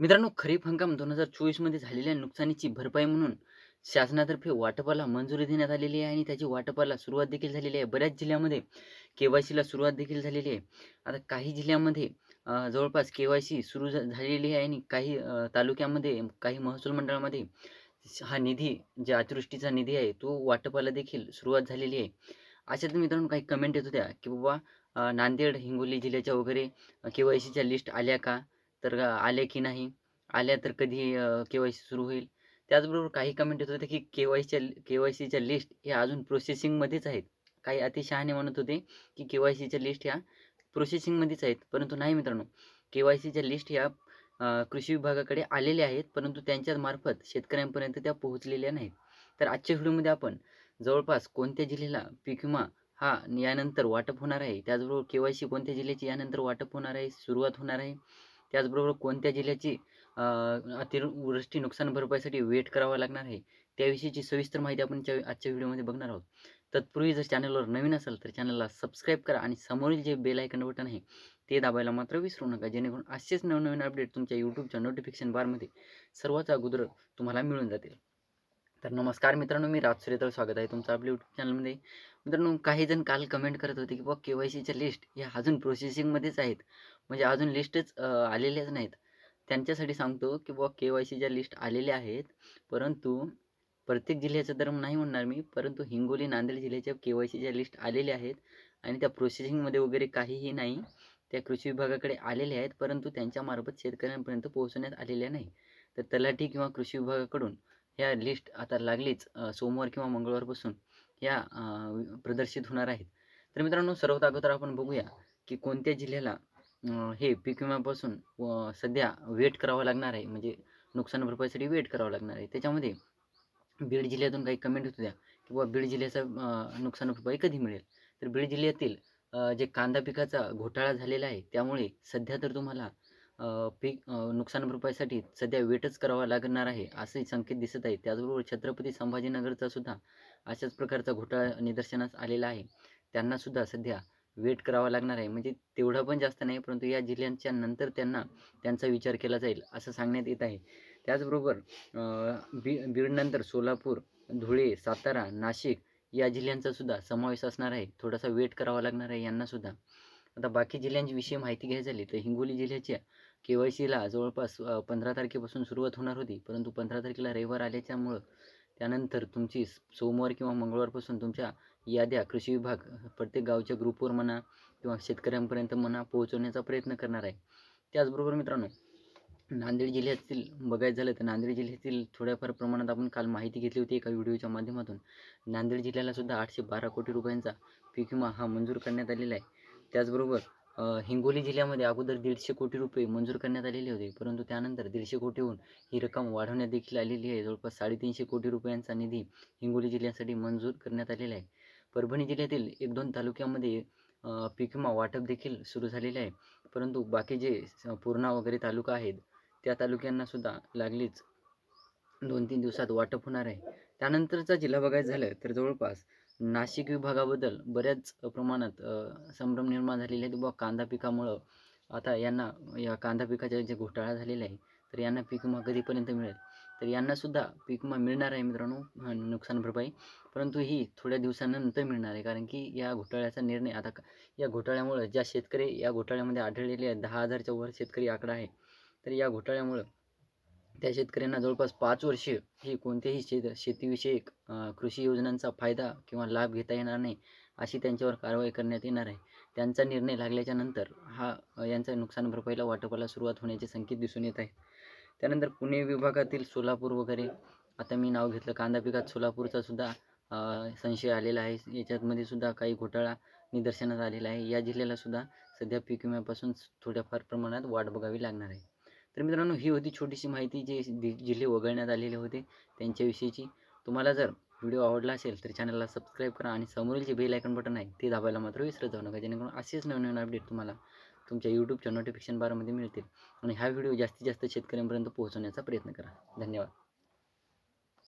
मित्रांनो, खरीप हंगाम दोन हजार चोवीसमध्ये झालेल्या नुकसानीची भरपाई म्हणून शासनातर्फे वाटपाला मंजुरी देण्यात आलेली आहे आणि त्याची वाटपाला सुरुवात देखील झालेली आहे. बऱ्याच जिल्ह्यामध्ये के-वाय-सीला सुरुवात देखील झालेली आहे. आता काही जिल्ह्यामध्ये जवळपास के-वाय-सी सुरू झा झालेली आहे आणि काही तालुक्यामध्ये, काही महसूल मंडळामध्ये हा निधी, जे अतिवृष्टीचा निधी आहे, तो वाटपाला देखील सुरुवात झालेली आहे. अशात मित्रांनो काही कमेंट येत होत्या, की बाबा नांदेड, हिंगोली जिल्ह्याच्या वगैरे के-वाय-सीच्या लिस्ट आल्या का? तर आल्या की नाही? आल्या तर कधी के-वाय-सी सुरू होईल? त्याचबरोबर काही कमेंट येत होत्या, की के-वायसीच्या के-वाय-सीच्या लिस्ट ह्या अजून प्रोसेसिंगमध्येच आहेत. काही अतिशहाणे म्हणत होते, की के-वाय-सीच्या लिस्ट ह्या प्रोसेसिंगमध्येच आहेत. परंतु नाही मित्रांनो, के-वाय-सीच्या लिस्ट ह्या कृषी विभागाकडे आलेल्या आहेत, परंतु त्यांच्या मार्फत शेतकऱ्यांपर्यंत त्या पोहोचलेल्या नाहीत. तर आजच्या व्हिडिओमध्ये आपण जवळपास कोणत्या जिल्ह्याला पीक विमा हा यानंतर वाटप होणार आहे, त्याचबरोबर के-वाय-सी कोणत्या जिल्ह्याची यानंतर वाटप होणार आहे, सुरुवात होणार आहे, त्याचबरोबर कोणत्या जिल्ह्याची अतिवृष्टी नुकसान भरपाईसाठी वेट करावा लागणार आहे, त्याविषयीची सविस्तर माहिती आपण च्या आजच्या व्हिडिओमध्ये बघणार आहोत. तत्पूर्वी जर चॅनलवर नवीन असाल तर चॅनलला सबस्क्राईब करा आणि समोरील जे बेल आयकन बटन आहे, ते दाबायला मात्र विसरू नका. जेणेकरून असेच नवनवीन अपडेट तुमच्या यूट्यूबच्या नोटिफिकेशन बारमध्ये सर्वात अगोदर तुम्हाला मिळून जातील. तर नमस्कार मित्रांनो, मी राज तर स्वागत आहे तुमचं आपल्या यूट्यूब चॅनलमध्ये. मित्रांनो, काही जण काल कमेंट करत होते, की बघ के-वाय-सीच्या लिस्ट ह्या अजून प्रोसेसिंगमध्येच आहेत. म्हणजे अजून लिस्टच आलेल्याच नाहीत. त्यांच्यासाठी सांगतो, की बघ के-वाय-सीच्या लिस्ट आलेल्या आहेत, परंतु प्रत्येक जिल्ह्याचं तर नाही म्हणणार मी, परंतु हिंगोली, नांदेड जिल्ह्याच्या के-वाय-सीच्या लिस्ट आलेल्या आहेत आणि त्या प्रोसेसिंगमध्ये वगैरे काहीही नाही. त्या कृषी विभागाकडे आलेल्या आहेत, परंतु त्यांच्यामार्फत शेतकऱ्यांपर्यंत पोहोचवण्यात आलेल्या नाही. तर तलाठी किंवा कृषी विभागाकडून ह्या लिस्ट आता लागलीच सोमवार किंवा मंगळवारपासून ह्या प्रदर्शित होणार आहेत. तर मित्रांनो, सर्वात अगोदर आपण बघूया, की कोणत्या जिल्ह्याला हे पीक विम्यापासून सध्या वेट करावं लागणार आहे, म्हणजे नुकसान भरपाईसाठी वेट करावं लागणार आहे. त्याच्यामध्ये बीड जिल्ह्यातून काही कमेंट होत होत्या, की बाबा बीड जिल्ह्याचा नुकसान भरपाई कधी मिळेल? तर बीड जिल्ह्यातील जे कांदा पिकाचा घोटाळा झालेला आहे, त्यामुळे सध्या तर तुम्हाला पीक नुकसान भरपाईसाठी सध्या वेटच करावा लागणार आहे, असे संकेत दिसत आहे त्याचबरोबर छत्रपती संभाजीनगरचा सुद्धा अशाच प्रकारचा घोटाळा निदर्शनास आलेला आहे. त्यांना सुद्धा सध्या वेट करावा लागणार आहे. म्हणजे तेवढा पण जास्त नाही, परंतु या जिल्ह्यांच्या नंतर त्यांना त्यांचा विचार केला जाईल, असं सांगण्यात येत आहे. त्याचबरोबर बी बीडनंतर सोलापूर, धुळे, सातारा, नाशिक या जिल्ह्यांचा सुद्धा समावेश असणार आहे. थोडासा वेट करावा लागणार आहे यांनासुद्धा. आता बाकी जिल्ह्यांची विषयी माहिती घ्यायची झाली, तर हिंगोली जिल्ह्याच्या के-वाय-सीला जवळपास पंधरा तारखेपासून सुरुवात होणार होती, परंतु 15 तारखेला रविवार आल्याच्यामुळं त्यानंतर तुमची सोमवार किंवा मंगळवारपासून तुमच्या याद्या कृषी विभाग प्रत्येक गावच्या ग्रुपवर म्हणा किंवा शेतकऱ्यांपर्यंत म्हणा पोहोचवण्याचा प्रयत्न करणार आहे. त्याचबरोबर मित्रांनो, नांदेड जिल्ह्यातील बघायचं झालं तर नांदेड जिल्ह्यातील थोड्याफार प्रमाणात आपण काल माहिती घेतली होती एका व्हिडिओच्या माध्यमातून. नांदेड जिल्ह्याला सुद्धा 812 कोटी रुपयांचा पीक विमा हा मंजूर करण्यात आलेला आहे. त्याचबरोबर हिंगोली जिल्ह्यामध्ये अगोदर दीडशे कोटी रुपये मंजूर करण्यात आलेले होते, परंतु त्यानंतर दीडशे कोटीहून ही रक्कम वाढवण्यात देखील आलेली आहे. जवळपास 350 कोटी रुपयांचा निधी हिंगोली जिल्ह्यासाठी मंजूर करण्यात आलेला आहे. परभणी जिल्ह्यातील 1-2 तालुक्यामध्ये पीक विमा वाटप देखील सुरू झालेले आहे, परंतु बाकी जे पूर्णा वगैरे तालुका आहेत, त्या तालुक्यांना सुद्धा लागलीच 2-3 दिवसात वाटप होणार आहे. त्यानंतरचा जिल्हा बघायचं झालं तर जवळपास नाशिक विभागाबद्दल बऱ्याच प्रमाणात संभ्रम निर्माण झालेले आहेत. बुवा कांदा पिकामुळं आता यांना या कांदा पिकाच्या जे घोटाळा झालेला आहे, तर यांना पीक विमा कधीपर्यंत मिळेल? तर यांनासुद्धा पीक विमा मिळणार आहे मित्रांनो, नुकसान भरपाई. परंतु ही थोड्या दिवसानंतर मिळणार आहे, कारण की या घोटाळ्याचा निर्णय आता या घोटाळ्यामुळं ज्या शेतकरी या घोटाळ्यामध्ये आढळलेले आहेत, 10,000च्या वर शेतकरी आकडा आहे. तर या घोटाळ्यामुळं त्या शेतकऱ्यांना जवळपास पाच वर्षे ही कोणत्याही शेत शेतीविषयक कृषी योजनांचा फायदा किंवा लाभ घेता येणार नाही, अशी त्यांच्यावर कारवाई करण्यात येणार आहे. त्यांचा निर्णय लागल्याच्या नंतर हा यांचा नुकसान भरपाईला वाटपाला सुरुवात होण्याचे संकेत दिसून येत आहेत. त्यानंतर पुणे विभागातील सोलापूर वगैरे, आता मी नाव घेतलं कांदा पिकात सोलापूरचा सुद्धा संशय आलेला आहे. याच्यामध्ये सुद्धा काही घोटाळा निदर्शनात आलेला आहे. या जिल्ह्याला सुद्धा सध्या पीक विम्यापासून थोड्याफार प्रमाणात वाट बघावी लागणार आहे. तर मित्रांनो, ही होती छोटीशी माहिती जे जिल्हे वगळण्यात आलेले होते त्यांच्याविषयीची. तुम्हाला जर व्हिडिओ आवडला असेल तर चॅनलला सबस्क्राईब करा आणि समोरील जे बेल आयकन बटन आहे, ते दाबायला मात्र विसरत जाऊ नका. जेणेकरून असेच नवीन अपडेट तुम्हाला तुमच्या यूट्यूबच्या नोटिफिकेशन बारमध्ये मिळतील आणि हा व्हिडिओ जास्तीत जास्त शेतकऱ्यांपर्यंत पोहोचवण्याचा प्रयत्न करा. धन्यवाद.